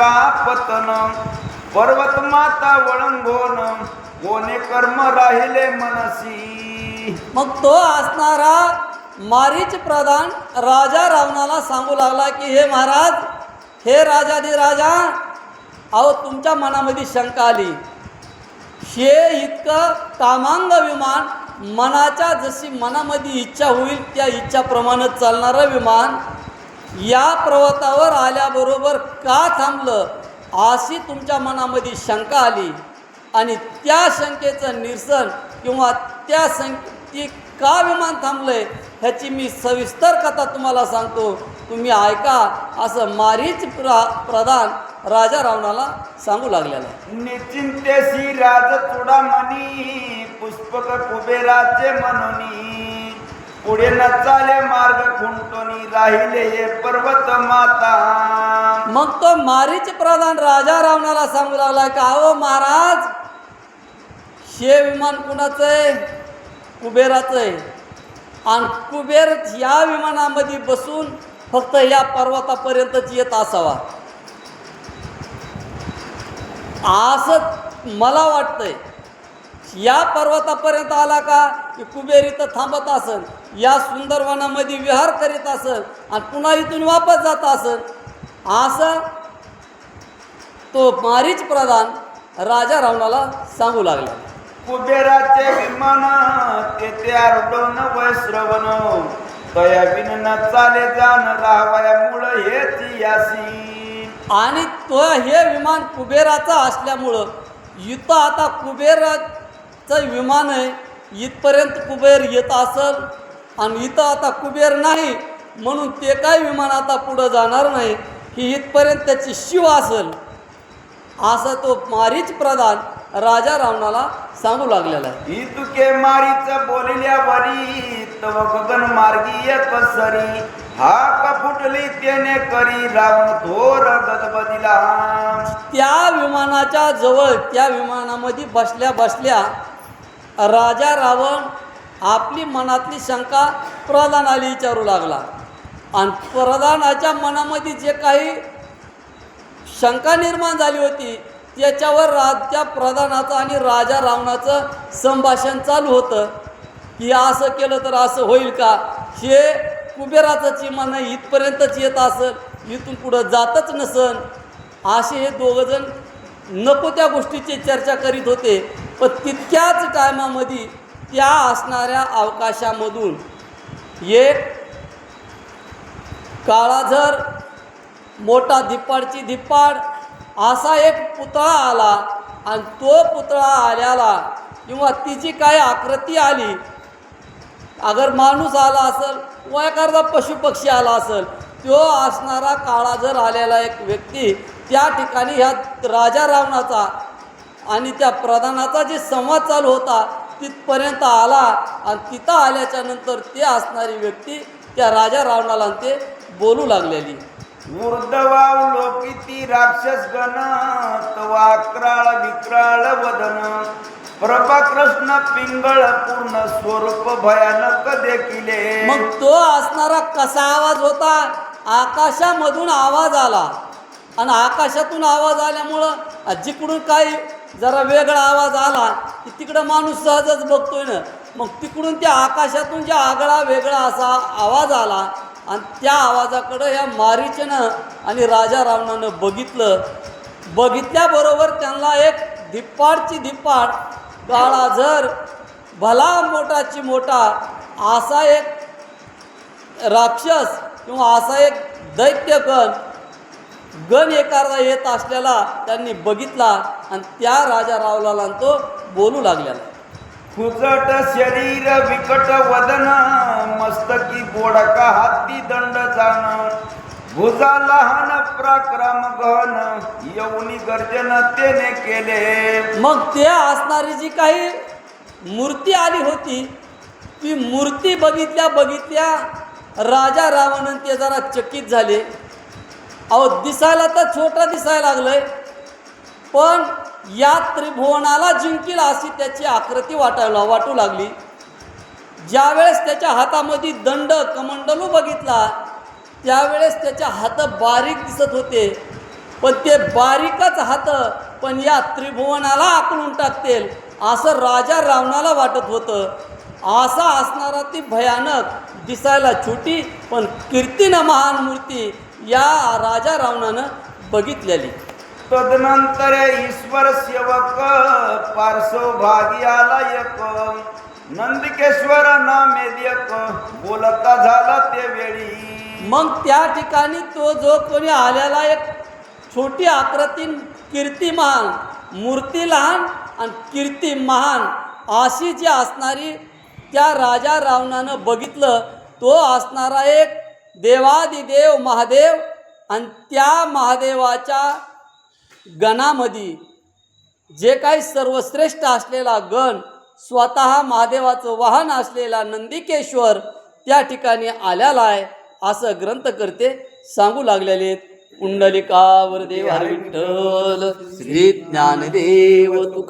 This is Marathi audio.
पतन पर्वत माता वळंगोन कोणे कर्म राहिले मनसी. मग तो असणारा मारीच प्रधान राजा रावणाला सांगू लागला की हे महाराज हे राजाधी राजा अहो तुमच्या मनामध्ये शंका आली. हे इतकं कामांग विमान मनाच्या जशी मनामध्ये इच्छा होईल त्या इच्छाप्रमाणे चालणारं विमान या पर्वतावर आल्याबरोबर का थांबलं? अशी तुमच्या मनामध्ये शंका आली. आणि त्या शंकेचं निरसन किंवा त्या शंक का विमान थांबलं आहे ह्याची मी सविस्तर कथा तुम्हाला सांगतो. तुम्ही ऐका असं मारीच प्रा प्रधान राजा रावणाला सांगू लागलेलं. निश्चिंतेशी राज चुडामणी पुष्पक कुबेराचे मनोनी. पुढे न चाले मार्ग खुंटोनी राहिले हे पर्वत माता. मग तो मारीच प्रधान राजा रावणाला सांगू लागला का अहो महाराज हे विमान कुणाचं आहे? कुबेराचं आहे. आणि कुबेर या विमानामध्ये बसून फक्त या पर्वतापर्यंतच येत असावा. असं मला वाटतंय. या पर्वतापर्यंत आला का की कुबेर इथं थांबत असन या सुंदर वनामध्ये विहार करीत असन आणि पुन्हा इथून वापस जात असन असं तो मारीच प्रधान राजा रावणाला सांगू लागला. कुबेराचे विमान तेथे आरडोन वैश्रवण तया बिन न चाले जाण राहावयामुळ हेच यासी. आणि तो हे विमान कुबेराचं असल्यामुळं इथं आता कुबेराचं विमान आहे इथपर्यंत कुबेर येत असल आणि इथं आता कुबेर नाही म्हणून ते काय विमान आता पुढं जाणार नाही? ही इथपर्यंत त्याची शिव असेल. असं तो मारीच प्रधान राजा रावणाला सांगू लागलेला आहे. तुके मारीच बोलिल्या वरी तव गगन मार्गी एक सरी. हा का फुटली त्याने करी रावण थोर गदबदिला. त्या विमानाच्या जवळ त्या विमानामध्ये बसल्या बसल्या राजा रावण आपली मनातली शंका प्रधानाला विचारू लागला. आणि प्रधानाच्या मनामध्ये जे काही शंका निर्माण झाली होती त्याच्यावर राज्या प्रधानाचं आणि राजा रावणाचं संभाषण चालू होतं. की असं केलं तर असं होईल का? हे कुबेराचं चिमान इथपर्यंतच येत असेल. इथून पुढं जातच नसन. असे हे दोघंजण नको त्या गोष्टीची चर्चा करीत होते. पण तितक्याच टायमामध्ये त्या असणाऱ्या अवकाशामधून एक काळाझर मोठा धिप्पाडची धिप्पाड असा एक पुतळा आला आणि तो पुतळा आल्याला किंवा तिची काही आकृती आली अगर माणूस आला असेल व एखादा पशुपक्षी आला असेल तो असणारा काळाझर आलेला एक व्यक्ती त्या ठिकाणी ह्या राजा रावणाचा आणि त्या प्रधानाचा जे संवाद चालू होता तिथपर्यंत आला आणि तिथं आल्याच्यानंतर ते असणारी व्यक्ती त्या राजा रावणाला ते बोलू लागलेली. ऊर्ध्वाव लोकिती राक्षस गण तवा अक्राळ विक्राळ वदन. प्रभा कृष्ण पिंगळ पूर्ण स्वरूप भयानक देखिले. मग तो असणारा कसा आवाज होता? आकाशामधून आवाज आला. आणि आकाशातून आवाज आल्यामुळं जिकडून काही जरा वेगळा आवाज आला की तिकडं माणूस सहजच बघतोय ना. मग तिकडून त्या आकाशातून ज्या आगळा वेगळा असा आवाज आला आणि त्या आवाजाकडं या मारीचनं आणि राजा रावणानं बघितलं. बघितल्याबरोबर त्यांना एक धिप्पाडची धिप्पाड काळा झर भला मोठाची मोठा असा एक राक्षस किंवा असा एक दैत्यगण गण एखादा येत असलेला त्यांनी बघितला आणि त्या राजा रावलाला तो बोलू लागलेला खुजट शरीर विकट वदन मस्तकी बोडका हाती दंड जाण. भुजा लहान पराक्रम गहन यवनी गर्जन तेने केले. मग ते असणारी जी काही मूर्ती आली होती ती मूर्ती बघितल्या बघितल्या राजा रावणन ते जरा चकित झाले. अहो दिसायला तर छोटं दिसायला लागलंय पण या त्रिभुवनाला जिंकील अशी त्याची आकृती वाटायला वाटू लागली. ज्यावेळेस त्याच्या हातामध्ये दंड कमंडलू बघितला त्यावेळेस त्याच्या हात बारीक दिसत होते. पण ते बारीकच हात पण या त्रिभुवनाला आकळून टाकतील असं राजा रावणाला वाटत होतं. असा असणारा ती भयानक दिसायला छोटी पण कीर्तीनं महान मूर्ती या राजा रावणानं बघितलेली. तदनंतर ईश्वर सेवक पार्श्व भागी आला एक नंदकेश्वर नामेदियक बोलता झाला ते वेळी. मग त्या ठिकाणी तो जो कोणी आलेला एक छोटी आकृती कीर्तिमान मूर्ती लहान आणि कीर्ती महान अशी जी असणारी त्या राजा रावणानं बघितलं तो असणारा एक देवादिदेव महादेव आणि त्या महादेवाच्या गणामध्ये जे काही सर्वश्रेष्ठ असलेला गण स्वतः महादेवाचं वाहन असलेला नंदिकेश्वर त्या ठिकाणी आलेला आहे असं ग्रंथकर्ते सांगू लागलेले आहेत. पुंडलिकावर देव विठ्ठल श्री ज्ञानदेव तुका